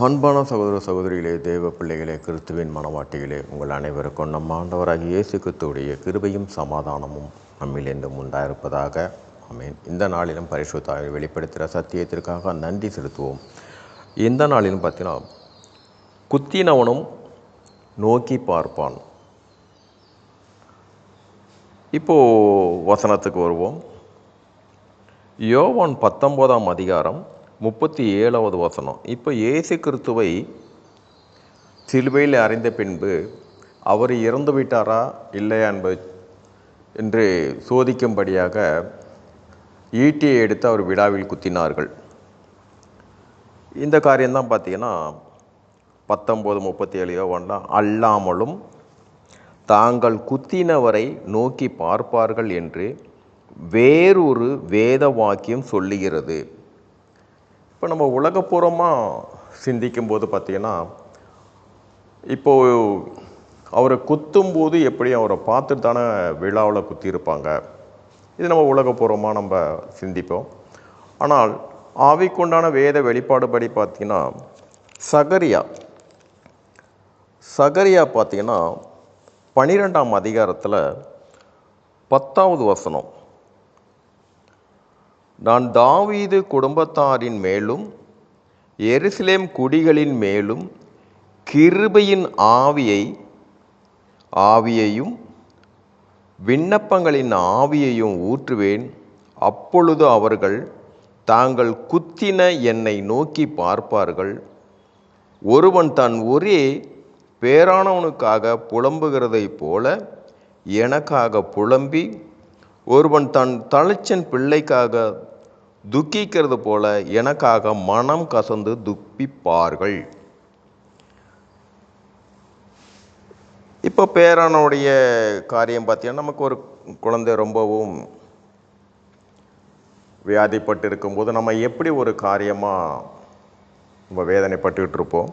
அன்பான சகோதர சகோதரிகளே தேவ பிள்ளைகளே கிறிஸ்துவின் மனவாட்டிகளே உங்கள் அனைவருக்கும் நம் ஆண்டவராக இயேசு கிறிஸ்துவுடைய கிருபையும் சமாதானமும் நம்மிலிருந்தும் உண்டாயிருப்பதாக. அமேன் இந்த நாளிலும் பரிசுத்தாவை வெளிப்படுத்துகிற சத்தியத்திற்காக நன்றி செலுத்துவோம். இந்த நாளிலும் பார்த்தீங்கன்னா குத்தினவனும் நோக்கி பார்ப்பான். இப்போது வசனத்துக்கு வருவோம். யோவான் பத்தொம்போதாம் அதிகாரம் முப்பத்தி ஏழாவது வசனம். இப்போ இயேசு கிறிஸ்துவை சிலுவையில் அறிந்த பின்பு அவர் இறந்து விட்டாரா? இல்லையா என்பது என்று சோதிக்கும்படியாக ஈட்டியை எடுத்து அவர் விழாவில் குத்தினார்கள். இந்த காரியம்தான் பார்த்தீங்கன்னா பத்தொம்போது முப்பத்தி ஏழு யோவான்லாம் அல்லாமலும் தாங்கள் குத்தினவரை நோக்கி பார்ப்பார்கள் என்று வேறொரு வேத வாக்கியம் சொல்லுகிறது. இப்போ நம்ம உலகப்பூர்வமாக சிந்திக்கும்போது பார்த்தீங்கன்னா இப்போ அவரை குத்தும்போது எப்படி அவரை பார்த்துட்டு தானே விழாவில் குத்தியிருப்பாங்க? இது நம்ம உலகப்பூர்வமாக நம்ம சிந்திப்போம். ஆனால் ஆவிக்குண்டான வேத வெளிப்பாடு படி பார்த்தீங்கன்னா சகரியா சகரியா பார்த்தீங்கன்னா பனிரெண்டாம் அதிகாரத்தில் பத்தாவது வசனம். நான் தாவீது குடும்பத்தாரின் மேலும் எருசலேம் குடிகளின் மேலும் கிருபையின் ஆவியை ஆவியையும் விண்ணப்பங்களின் ஆவியையும் ஊற்றுவேன். அப்பொழுது அவர்கள் தாங்கள் குத்தின என்னை நோக்கி பார்ப்பார்கள். ஒருவன் தன் ஒரே பேரானவனுக்காக புலம்புகிறதைப் போல எனக்காக புலம்பி ஒருவன் தன் தலைச்சன் பிள்ளைக்காக துக்கிக்கிறது போல எனக்காக மனம் கசந்து துப்பிப்பார்கள். இப்போ பேரானுடைய காரியம் பார்த்தீங்கன்னா நமக்கு ஒரு குழந்தை ரொம்பவும் வியாதிப்பட்டு இருக்கும்போது நம்ம எப்படி ஒரு காரியமாக நம்ம வேதனைப்பட்டுக்கிட்டு இருப்போம்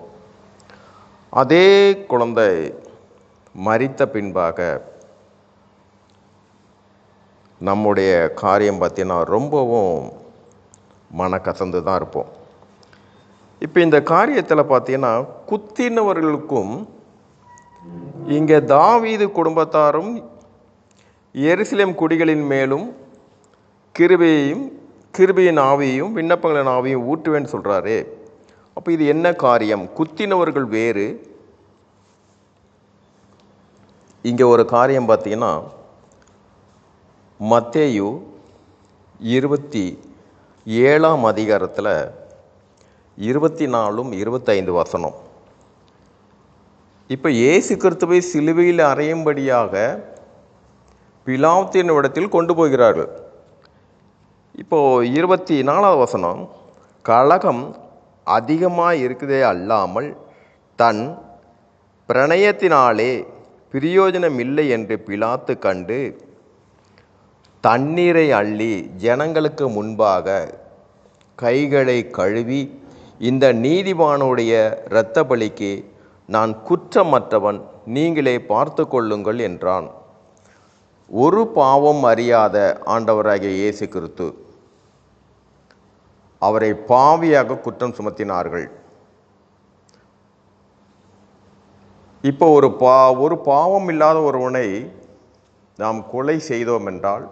அதே குழந்தை மறித்த பின்பாக நம்முடைய காரியம் பார்த்தீங்கன்னா ரொம்பவும் மனக்கசந்து தான் இருப்போம். இப்போ இந்த காரியத்தில் பார்த்தீங்கன்னா குத்தினவர்களுக்கும் இங்கே தாவீது குடும்பத்தாரும் எருசலேம் குடிகளின் மேலும் கிருபையையும் கிருபையின் ஆவியையும் விண்ணப்பங்களின் ஆவியும் ஊட்டுவேன்னு சொல்கிறாரு அப்போ இது என்ன காரியம்? குத்தினவர்கள் வேறு. இங்கே ஒரு காரியம் பார்த்தீங்கன்னா மத்தேயு இருபத்தி ஏழாம் அதிகாரத்தில் இருபத்தி நாலும் இருபத்தைந்து வசனம். இப்போ இயேசு கிறிஸ்துவை சிலுவையில் அறையும்படியாக பிலாத்தின் இடத்தில் கொண்டு போகிறார்கள். இப்போது இருபத்தி நாலாவது வசனம் கழகம் அதிகமாக இருக்குதே அல்லாமல் தன் பிரணயத்தினாலே பிரயோஜனம் இல்லை என்று பிலாத்து கண்டு தண்ணீரை அள்ளி ஜனங்களுக்கு முன்பாக கைகளை கழுவி இந்த நீதிமானுடைய இரத்த பலிக்கு நான் குற்றமற்றவன் நீங்களே பார்த்து கொள்ளுங்கள் என்றான். ஒரு பாவம் அறியாத ஆண்டவராகிய இயேசு கிறிஸ்து அவரை பாவியாக குற்றம் சுமத்தினார்கள். இப்போ ஒரு பா ஒரு பாவம் இல்லாத ஒருவனை நாம் கொலை செய்தோம் என்றால்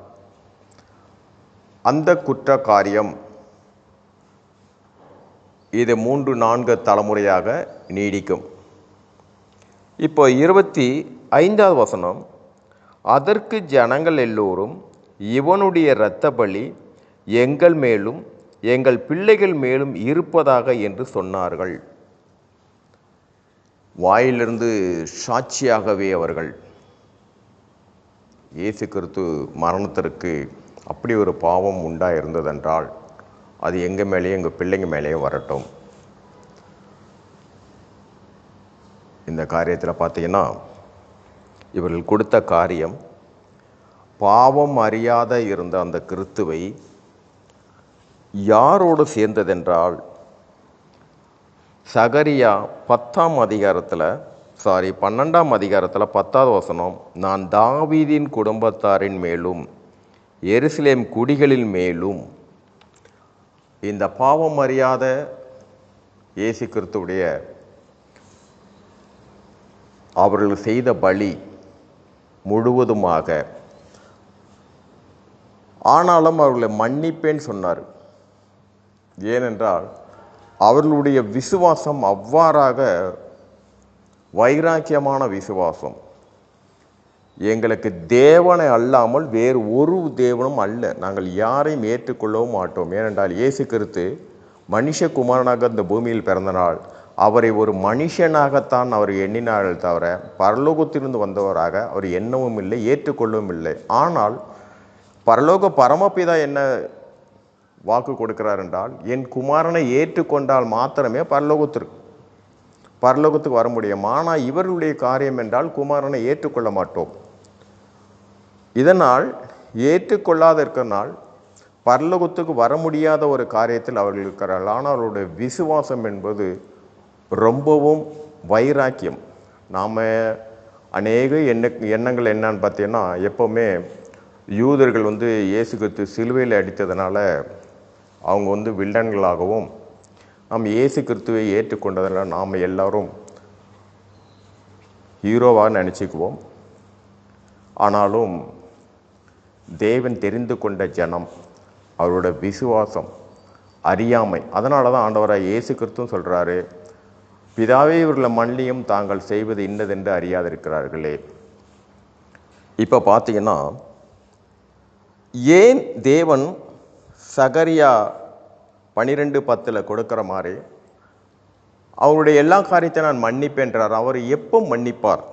அந்த குற்ற காரியம் இது மூன்று நான்கு தலைமுறையாக நீடிக்கும். இப்போ இருபத்தி ஐந்தாவது வசனம் அதற்கு ஜனங்கள் எல்லோரும் இவனுடைய இரத்த பலி எங்கள் மேலும் எங்கள் பிள்ளைகள் மேலும் இருப்பதாக என்று சொன்னார்கள். வாயிலிருந்து சாட்சியாகவே அவர்கள் இயேசு கிறிஸ்து மரணத்திற்கு அப்படி ஒரு பாவம் உண்டாக இருந்ததென்றால் அது எங்கள் மேலேயும் எங்கள் பிள்ளைங்க மேலேயும் வரட்டும். இந்த காரியத்தில் பார்த்தீங்கன்னா இவர்கள் கொடுத்த காரியம் பாவம் அறியாத இருந்த அந்த கிறித்துவை யாரோடு சேர்ந்ததென்றால் சகரியா பத்தாம் அதிகாரத்தில் சாரி பன்னெண்டாம் அதிகாரத்தில் பத்தாவது வசனம் நான் தாவீதின் குடும்பத்தாரின் மேலும் எருசலேம் குடிகளின் மேலும் இந்த பாவம் அறியாத இயேசு கிறிஸ்துடைய அவர்கள் செய்த பலி முழுவதுமாக ஆனாலும் அவர்களை மன்னிப்பேன்னு சொன்னார். ஏனென்றால் அவர்களுடைய விசுவாசம் அவ்வாறாக வைராக்கியமான விசுவாசம். எங்களுக்கு தேவனை அல்லாமல் வேறு ஒரு தேவனும் அல்ல. நாங்கள் யாரையும் ஏற்றுக்கொள்ளவும் மாட்டோம். ஏனென்றால் இயேசு கிறிஸ்து மனுஷகுமாரனாக இந்த பூமியில் பிறந்த நாள். அவரை ஒரு மனுஷனாகத்தான் அவர் எண்ணினார்கள் தவிர பரலோகத்திலிருந்து வந்தவராக அவர் எண்ணவும் இல்லை ஏற்றுக்கொள்ளவும் இல்லை. ஆனால் பரலோக பரமபிதா என்ன வாக்கு கொடுக்கிறார் என்றால் என் குமாரனை ஏற்றுக்கொண்டால் மாத்திரமே பரலோகத்திற்கு பரலோகத்துக்கு வர முடியும். ஆனால் இவர்களுடைய காரியம் என்றால் குமாரனை ஏற்றுக்கொள்ள மாட்டோம். இதனால் ஏற்றுக்கொள்ளாத இருக்கிறனால் பரலோகத்துக்கு வர முடியாத ஒரு காரியத்தில் அவர்கள் இருக்கிறார்கள். ஆனால் அவருடைய விசுவாசம் என்பது ரொம்பவும் வைராக்கியம். நாம் அநேக எண்ண எண்ணங்கள் என்னன்னு பார்த்தீங்கன்னா எப்போவுமே யூதர்கள் வந்து இயேசு கிறிஸ்து சிலுவையில் அடித்ததுனால அவங்க வந்து வில்லன்களாகவும் நாம் இயேசு கிறிஸ்துவை ஏற்றுக்கொண்டதனால் நாம் எல்லாரும் ஹீரோவாக நினச்சிக்குவோம். ஆனாலும் தேவன் தெரிந்து கொண்ட ஜனம் அவரோட விசுவாசம் அறியாமை. அதனால தான் ஆண்டவராக இயேசு கிறிஸ்துவும் சொல்கிறாரு பிதாவே இவர்களை மன்னியும் தாங்கள் செய்வது இன்னதென்று அறியாதிருக்கிறார்களே. இப்போ பார்த்தீங்கன்னா ஏன் தேவன் சகரியா பன்னிரெண்டு பத்தில் கொடுக்குற மாதிரி அவருடைய எல்லா காரியத்தை நான் மன்னிப்பேன்றார் அவர் எப்போ மன்னிப்பார்?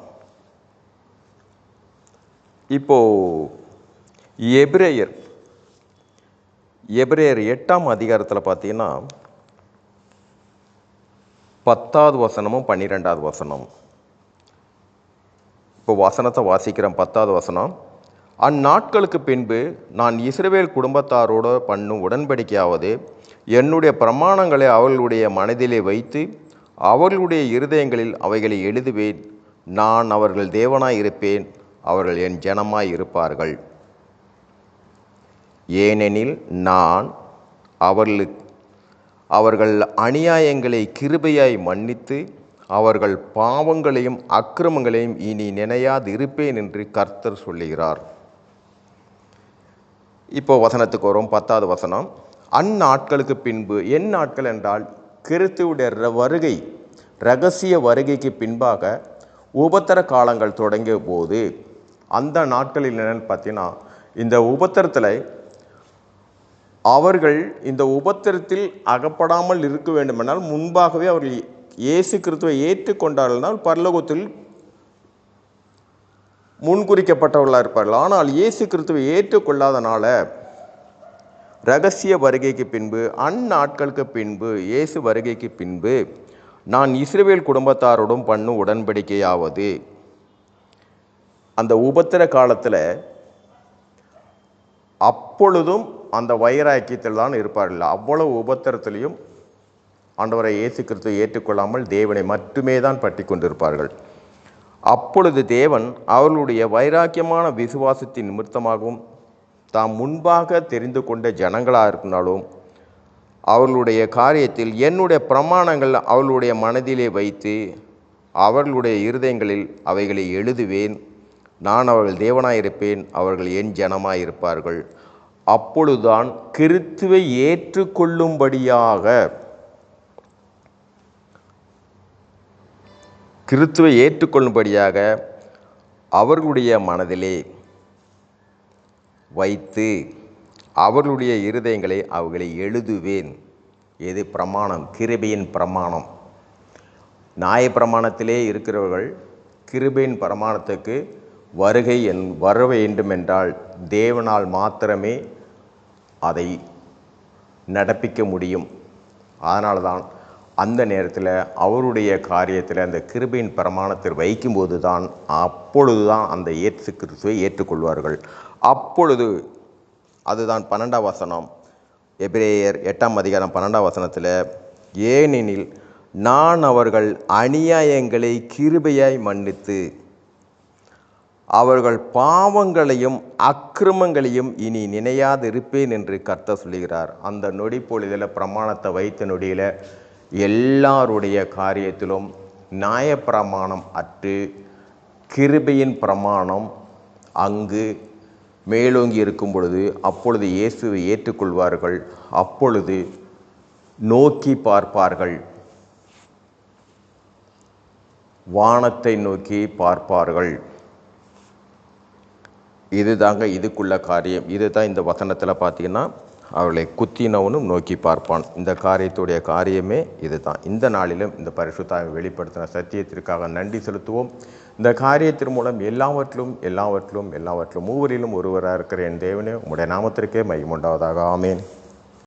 இப்போது எபிரேயர். எபிரேயர் எட்டாம் அதிகாரத்தில் பார்த்தீங்கன்னா பத்தாவது வசனமும் பன்னிரெண்டாவது வசனம். இப்போ வசனத்தை வாசிக்கிறேன் பத்தாவது வசனம். அந்நாட்களுக்கு பின்பு நான் இஸ்ரேவேல் குடும்பத்தாரோடு பண்ணும் உடன்படிக்கையாவது என்னுடைய பிரமாணங்களை அவர்களுடைய மனதிலே வைத்து அவர்களுடைய இருதயங்களில் அவைகளை எழுதுவேன். நான் அவர்கள் தேவனாய் இருப்பேன் அவர்கள் என் ஜனமாய் இருப்பார்கள். ஏனெனில் நான் அவர்களுக்கு அவர்கள் அநியாயங்களை கிருபையாய் மன்னித்து அவர்கள் பாவங்களையும் அக்கிரமங்களையும் இனி நினையாது இருப்பேன் என்று கர்த்தர் சொல்லுகிறார். இப்போ வசனத்துக்கு வரும் பத்தாவது வசனம். அந்நாட்களுக்கு பின்பு என் நாட்கள் என்றால் கிறிஸ்துவுடைய வருகை ரகசிய வருகைக்கு பின்பாக உபத்திர காலங்கள் தொடங்கிய போது அந்த நாட்களில் என்னன்னு பார்த்தீங்கன்னா இந்த உபத்திரத்தில் அவர்கள் இந்த உபத்திரத்தில் அகப்படாமல் இருக்க வேண்டுமென்றால் முன்பாகவே அவர்கள் இயேசு கிறிஸ்துவை ஏற்றுக்கொண்டார்கள்னால் பரலோகத்தில் முன்குறிக்கப்பட்டவர்களாக இருப்பார்கள். ஆனால் இயேசு கிறிஸ்துவை ஏற்றுக்கொள்ளாதனால ரகசிய வருகைக்கு பின்பு அந்நாட்களுக்கு பின்பு இயேசு வருகைக்கு பின்பு நான் இஸ்ரேல் குடும்பத்தாரோடும் பண்ணும் உடன்படிக்கையாவது. அந்த உபத்திர காலத்தில் அப்பொழுதும் அந்த வைராக்கியத்தில் தான் இருப்பார்கள் அவ்வளவு உபத்திரத்திலையும் ஆண்டவரை இயேசு கிறிஸ்து ஏற்றுக்கொள்ளாமல் தேவனை மட்டுமே தான் பற்றி கொண்டிருப்பார்கள். அப்பொழுது தேவன் அவர்களுடைய வைராக்கியமான விசுவாசத்தின் நிமித்தமாகவும் தாம் முன்பாக தெரிந்து கொண்ட ஜனங்களாக இருந்தாலும் அவர்களுடைய காரியத்தில் என்னுடைய பிரமாணங்கள் அவர்களுடைய மனதிலே வைத்து அவர்களுடைய இருதயங்களில் அவைகளை எழுதுவேன். நான் அவர்கள் தேவனாயிருப்பேன் அவர்கள் என் ஜனமாயிருப்பார்கள். அப்பொழுதுதான் கிறித்துவை ஏற்றுக்கொள்ளும்படியாக. கிறித்துவை ஏற்றுக்கொள்ளும்படியாக அவர்களுடைய மனதிலே வைத்து அவர்களுடைய இருதயங்களை அவர்களை எழுதுவேன். எது பிரமாணம்? கிருபையின் பிரமாணம். நியாய பிரமாணத்திலே இருக்கிறவர்கள் கிருபையின் பிரமாணத்துக்கு வருகை என் வர வேண்டும் என்றால் தேவனால் மாத்திரமே அதை நடப்பிக்க முடியும். அதனால தான் அந்த நேரத்தில் அவருடைய காரியத்தில் அந்த கிருபையின் பிரமாணத்தில் வைக்கும்போது தான் அப்பொழுது தான் அந்த ஏற்று கிறிஸ்துவை ஏற்றுக்கொள்வார்கள். அப்பொழுது அதுதான் பன்னெண்டாம் வசனம். எபிரேயர் எட்டாம் அதிகாரம் பன்னெண்டாம் வசனத்தில் ஏனெனில் நான் அவர்கள் அநியாயங்களை கிருபையாய் மன்னித்து அவர்கள் பாவங்களையும் அக்கிரமங்களையும் இனி நினையாதிருப்பேன் என்று கர்த்த சொல்லுகிறார். அந்த நொடி பொழுதில் பிரமாணத்தை வைத்த நொடியில் எல்லாருடைய காரியத்திலும் நியாயப்பிரமாணம் அற்று கிருபையின் பிரமாணம் அங்கு மேலோங்கி இருக்கும் பொழுது அப்பொழுது இயேசுவை ஏற்றுக்கொள்வார்கள். அப்பொழுது நோக்கி பார்ப்பார்கள். வானத்தை நோக்கி பார்ப்பார்கள். இதுதாங்க இதுக்குள்ள காரியம். இதுதான் இந்த வசனத்தில் பார்த்தீங்கன்னா அவளை குத்தினவனும் நோக்கி பார்ப்பான். இந்த காரியத்துடைய காரியமே இதுதான். இந்த நாளிலும் இந்த பரிசுத்தாவை வெளிப்படுத்தின சத்தியத்திற்காக நன்றி செலுத்துவோம். இந்த காரியத்தின் மூலம் எல்லாவற்றிலும் எல்லாவற்றிலும் எல்லாவற்றிலும் மூவரிலும் ஒருவராக இருக்கிற என் தேவனே உம்முடைய நாமத்திற்கே மையமுண்டாவதாக ஆமேன்.